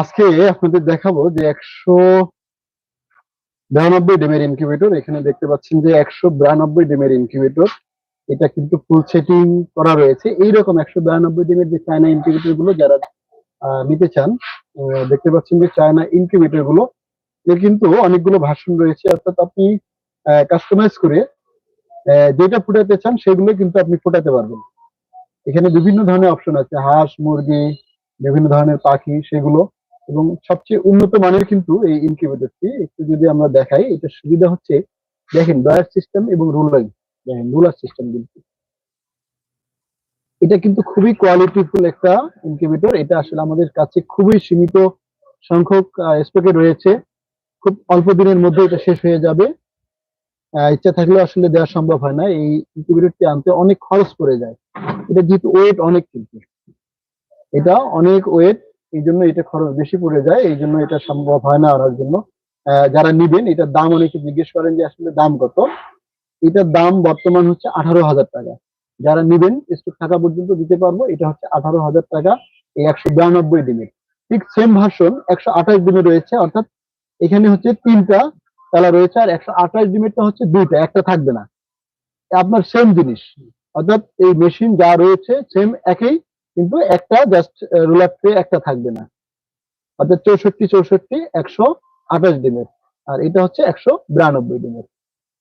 আজকে আপনাদের দেখাবো যে একশো বিরানব্বই ডিমের ইনকিউবেটর এখানে দেখতে পাচ্ছেন যে একশো বিরানব্বই ডিমের ইনকিউবেটর এটা কিন্তু ফুল সেটিং করা রয়েছে। এইরকম একশো বিরানব্বই ডিমের যে চায়না ইনকিউবেটরগুলো যারা নিতে চান দেখতে পাচ্ছেন যে চায়না ইনকিউবেটরগুলো। এর কিন্তু অনেকগুলো ভার্সন রয়েছে। অর্থাৎ আপনি কাস্টমাইজ করে যেটা ফুটাতে চান সেগুলো কিন্তু আপনি ফোটাতে পারবেন। এখানে বিভিন্ন ধরনের অপশন আছে। হাঁস, মুরগি বিভিন্ন ধরনের পাখি সেগুলো এবং সবচেয়ে উন্নত মানের কিন্তু এই ইনকিউবেটরটি। একটু যদি আমরা দেখাই এটা সুবিধা হচ্ছে, দেখেন ডয়ার সিস্টেম এবং রুলার, দেখেন, রুলার সিস্টেম কিন্তু এটা কিন্তু খুবই কোয়ালিটিফুল একটা ইনকিউবেটর। এটা আসলে আমাদের কাছে খুবই সীমিত সংখ্যক স্টকে রয়েছে। খুব অল্প দিনের মধ্যে এটা শেষ হয়ে যাবে। ইচ্ছা থাকলে আসলে দেওয়া সম্ভব হয় না। এই ইনকিউবেটরটি আনতে অনেক খরচ পড়ে যায়। এটা যেহেতু ওয়েট অনেক কিন্তু। এটা অনেক ওয়েট এই জন্য এটা খরচ বেশি পড়ে যায়, এই জন্য এটা সম্ভব হয় না আনার জন্য। যারা নিবেন, এটার দাম অনেকে জিজ্ঞেস করেন যে আসলে দাম কত? এটার দাম বর্তমান হচ্ছে আঠারো হাজার টাকা। যারা নিবেন স্টক থাকা পর্যন্ত দিতে পারব, এটা হচ্ছে আঠারো হাজার টাকা, এই একশো বিরানব্বই দিনের। ঠিক সেম ভার্সন একশো আঠাশ দিনে রয়েছে, অর্থাৎ এখানে হচ্ছে তিনটা তালা রয়েছে, আর একশো আঠাশ দিনেরটা হচ্ছে দুইটা, একটা থাকবে না। আপনার সেম জিনিস, অর্থাৎ এই মেশিন যা রয়েছে সেম একই কিন্তু একটা জাস্ট রুলার ট্রে একটা থাকবে না। অর্থাৎ চৌষট্টি চৌষট্টি, একশো আঠাশ ডিমের। আর এটা হচ্ছে একশো বিরানব্বই ডিমের।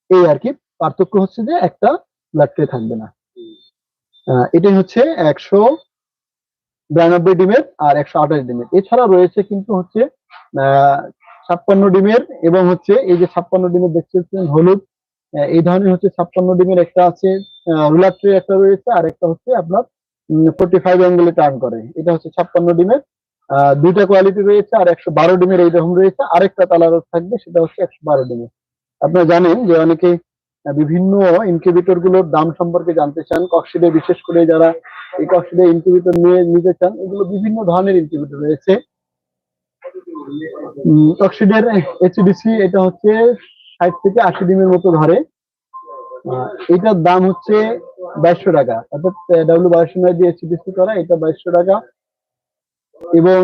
এই আর কি পার্থক্য হচ্ছে যে একটা রুলার ট্রে থাকবে না। এটাই হচ্ছে একশো বিরানব্বই ডিমের আর একশো আঠাশ ডিমের। এছাড়া রয়েছে কিন্তু হচ্ছে ছাপ্পান্ন ডিমের এবং হচ্ছে এই যে ছাপ্পান্ন ডিমের দেখতে পাচ্ছেন হলুদ এই ধরনের হচ্ছে ছাপ্পান্ন ডিমের একটা আছে রুলার ট্রে একটা রয়েছে আর একটা হচ্ছে আপনার ফোর্টি ফাইভ অ্যাঙ্গেলে টার্ন করে। এটা হচ্ছে ছাপ্পান্ন ডিমের দুইটা কোয়ালিটি রয়েছে আর একশো বারো ডিমের এইরকম রয়েছে। আরেকটা তালার থাকবে, সেটা হচ্ছে একশো বারো ডিমের। আপনারা জানেন যে অনেকে বিভিন্ন ইনকিউবেটরগুলোর দাম সম্পর্কে জানতে চান। কক্সিডে বিশেষ করে যারা এই কক্সিডে ইনকিউবেটর নিয়ে নিতে চান, এগুলো বিভিন্ন ধরনের ইনকিউবেটর রয়েছে। কক্সিডের এইচডিসি এটা হচ্ছে ষাট থেকে আশি ডিমের মতো ধরে। এটার দাম হচ্ছে বাইশশো টাকা। অর্থাৎ ডাব্লিউ বাইশশো নয় দিয়ে এইচডিসি করা এটা বাইশশো টাকা। এবং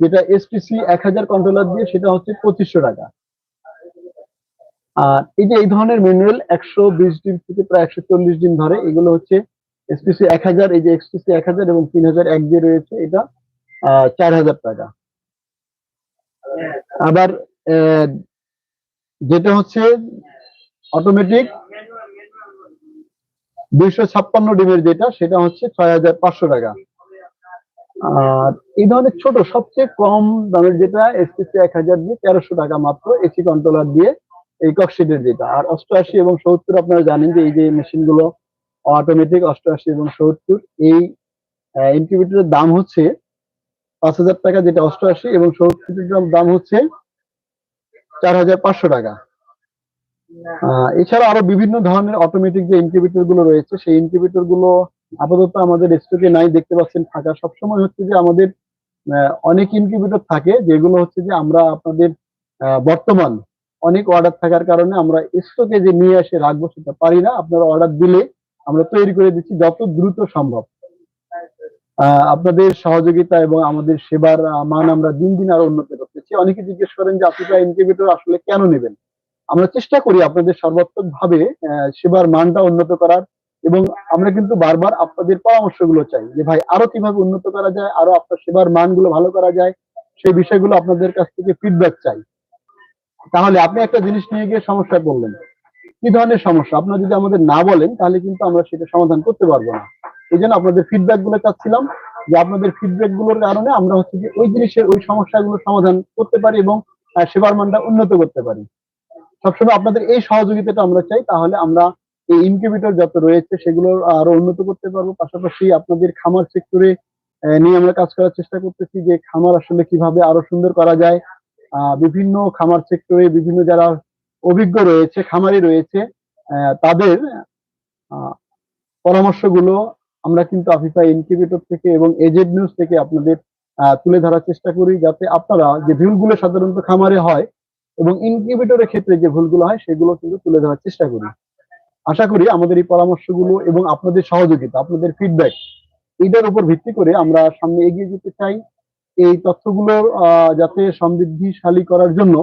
যেটা এসপিসি এক হাজার কন্ট্রোলার দিয়ে, সেটা হচ্ছে পঁচিশশো টাকা। আর এই যে এই ধরনের ম্যানুয়াল একশো বিশ দিন থেকে প্রায় একশো চল্লিশ দিন ধরে, এগুলো হচ্ছে এসপিসি এক হাজার, এই যে এক্সপিসি এক হাজার এবং তিন হাজার এক যে রয়েছে, এটা চার হাজার টাকা। আবার যেটা হচ্ছে অটোমেটিক দুইশো ছাপ্পান্ন ডিমের যেটা, সেটা হচ্ছে ছয় হাজার পাঁচশো টাকা। আর এই ধরনের ছোট, সবচেয়ে কম দামের যেটা এসপিসি এক হাজার দিয়ে তেরোশো টাকা মাত্র এসি কন্ট্রোলার দিয়ে এই কক্সিডের যেটা। আর অষ্টআশি এবং সত্তর, আপনারা জানেন যে এই যে মেশিনগুলো অটোমেটিক অষ্টআশি এবং সত্তর, এই ইনকিউবেটরের দাম হচ্ছে পাঁচ হাজার টাকা, যেটা অষ্টআশি এবং সত্তর দাম হচ্ছে চার হাজার পাঁচশো টাকা। এছাড়া আরও বিভিন্ন ধরনের অটোমেটিক যে ইনকিউবেটরগুলো রয়েছে, সেই ইনকিউবেটরগুলো আপাতত আমাদের স্টকে নাই। দেখতে পাচ্ছেন ফাঁকা। সবসময় হচ্ছে যে আমাদের অনেক ইনকিউবেটর থাকে, যেগুলো হচ্ছে যে আমরা আপনাদের বর্তমান অনেক অর্ডার থাকার কারণে আমরা স্টকে যে নিয়ে এসে রাখব সেটা পারি না। আপনারা অর্ডার দিলে আমরা তৈরি করে দিচ্ছি যত দ্রুত সম্ভব। আপনাদের সহযোগিতা এবং আমাদের সেবার মান আমরা দিন দিন আরও উন্নত করতেছি। অনেকে জিজ্ঞেস করেন যে আপনারা ইনকিউবেটর আসলে কেন নেবেন? আমরা চেষ্টা করি আপনাদের সর্বাত্মক ভাবে সেবার মানটা উন্নত করার এবং আমরা কিন্তু বারবার আপনাদের পরামর্শগুলো চাই যে, ভাই, আরও কীভাবে উন্নত করা যায়, আরও আপনার সেবার মানগুলো ভালো করা যায়? সেই বিষয়গুলো আপনাদের কাছ থেকে ফিডব্যাক চাই। তাহলে আপনি একটা জিনিস নিয়ে গিয়ে সমস্যায় পড়লেন কি ধরনের সমস্যা? আপনারা যদি আমাদের না বলেন, তাহলে কিন্তু আমরা সেটা সমাধান করতে পারব না। এই জন্য আপনাদের ফিডব্যাকগুলো চাচ্ছিলাম যে, আপনাদের ফিডব্যাকগুলোর কারণে আমরা হচ্ছে যে, ওই জিনিসের, ওই সমস্যাগুলো সমাধান করতে পারি এবং সেবার মানটা উন্নত করতে পারি। সবসময় আপনাদের এই সহযোগিতাটা আমরা চাই, তাহলে আমরা এই ইনকিউবেটর যত রয়েছে সেগুলো আরও উন্নত করতে পারব। পাশাপাশি আপনাদের খামার সেক্টরে নিয়ে আমরা কাজ করার চেষ্টা করতেছি যে খামার আসলে কীভাবে আরও সুন্দর করা যায়। বিভিন্ন খামার সেক্টরে বিভিন্ন যারা অভিজ্ঞ রয়েছে, খামারি রয়েছে তাদের পরামর্শগুলো আমরা কিন্তু আফিফা ইনকিউবেটর থেকে এবং এজেড নিউজ থেকে আপনাদের তুলে ধরার চেষ্টা করি যাতে আপনারা যে ভুলগুলো সাধারণত খামারে হয় এবং ইনকিউবেটরের ক্ষেত্রে যে ভুলগুলো হয়, সেগুলো কিন্তু তুলে ধরার চেষ্টা করি। আশা করি আমাদের এই পরামর্শগুলো এবং আপনাদের সহযোগিতা, আপনাদের ফিডব্যাক এইটার উপর ভিত্তি করে আমরা সামনে এগিয়ে যেতে চাই। এই তথ্যগুলো যাতে সমৃদ্ধিশালী করার জন্য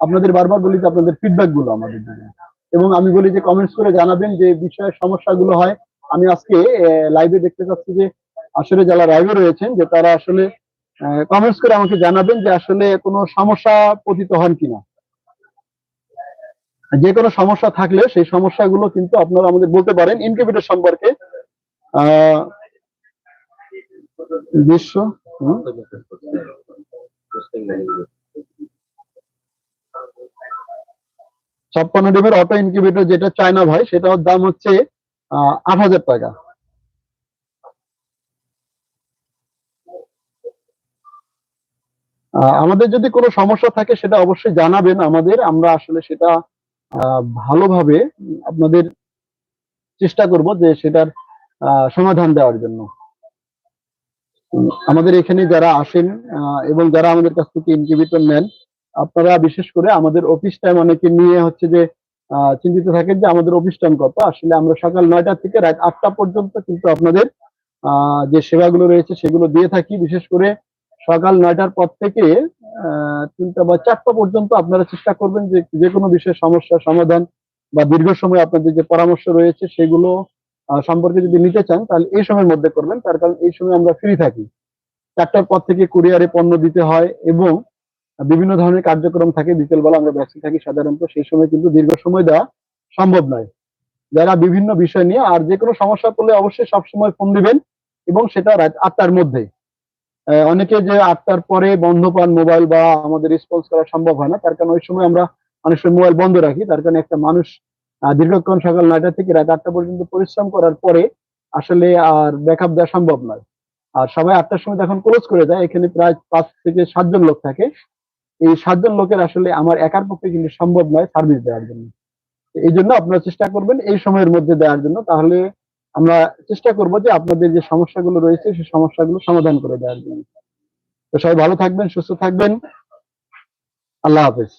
আপনাদের বারবার বলি যে আপনাদের ফিডব্যাকগুলো আমাদের জন্য। এবং আমি বলি যে কমেন্টস করে জানাবেন যে বিষয়ে সমস্যাগুলো হয়। আমি আজকে লাইভে দেখতে পাচ্ছি যে আসলে যারা লাইভে রয়েছেন, যে তারা আসলে কমেন্টস করে আমাকে জানাবেন যে আসলে কোনো সমস্যা পতিত হন কিনা। যে কোনো সমস্যা থাকলে সেই সমস্যাগুলো কিন্তু আপনারা আমাদের বলতে পারেন ইনকিউবেটর সম্পর্কে। বিশ্ব ছাপ্পান্ন ডিমের অটো ইনকিউবেটর যেটা চায়না ভাই, সেটার দাম হচ্ছে আট হাজার টাকা। আমাদের যদি কোনো সমস্যা থাকে সেটা অবশ্যই জানাবেন আমাদের। আমরা আসলে সেটা ভালোভাবে আপনাদের চেষ্টা করব যে সেটার সমাধান দেওয়ার জন্য। আমাদের এখানে যারা আসেন এবং যারা আমাদের কাছ থেকে ইনকিউবেটর নেন, আপনারা বিশেষ করে আমাদের অফিস টাইম অনেকে নিয়ে হচ্ছে যে চিন্তিত থাকেন যে আমাদের অফিস টাইম কত। আসলে আমরা সকাল নয়টা থেকে রাত আটটা পর্যন্ত কিন্তু আপনাদের যে সেবাগুলো রয়েছে সেগুলো দিয়ে থাকি। বিশেষ করে সকাল নয়টার পর থেকে তিনটা বা চারটা পর্যন্ত আপনারা চেষ্টা করবেন যে যে কোনো বিষয়ে সমস্যার সমাধান বা দীর্ঘ সময় আপনাদের যে পরামর্শ রয়েছে সেগুলো সম্পর্কে যদি নিতে চান, তাহলে এই সময়ের মধ্যে করবেন। তার কারণ এই সময় আমরা ফ্রি থাকি। চারটার পর থেকে কুরিয়ারে পণ্য দিতে হয় এবং বিভিন্ন ধরনের কার্যক্রম থাকে। বিকেলবেলা আমরা ব্যস্ত থাকি সাধারণত। সেই সময় কিন্তু দীর্ঘ সময় দেওয়া সম্ভব নয়। যারা বিভিন্ন বিষয় নিয়ে আর যে কোনো সমস্যা পড়লে অবশ্যই সবসময় ফোন দিবেন এবং সেটা রাত আটটার মধ্যে। অনেকে যে আটটার পরে বন্ধ পান মোবাইল বা আমাদের রেসপন্স করা সম্ভব হয় না। তার কারণ ওই সময় আমরা অনেক সময় মোবাইল বন্ধ রাখি। তার কারণে একটা মানুষ দীর্ঘক্ষণ সকাল নয়টা থেকে রাত আটটা পর্যন্ত পরিশ্রম করার পরে আসলে আর ব্যাকআপ দেওয়া সম্ভব নয়। আর সবাই আটটার সময় যখন ক্লোজ করে দেয়, এখানে প্রায় পাঁচ থেকে সাতজন লোক থাকে। এই সাতজন লোকের আসলে আমার একার পক্ষে কিন্তু সম্ভব নয় সার্ভিস দেওয়ার জন্য। এই জন্য আপনারা চেষ্টা করবেন এই সময়ের মধ্যে দেওয়ার জন্য। তাহলে আমরা চেষ্টা করব যে আপনাদের যে সমস্যাগুলো রয়েছে, সেই সমস্যাগুলো সমাধান করে দেওয়ার জন্য। তো সবাই ভালো থাকবেন, সুস্থ থাকবেন। আল্লাহ হাফেজ।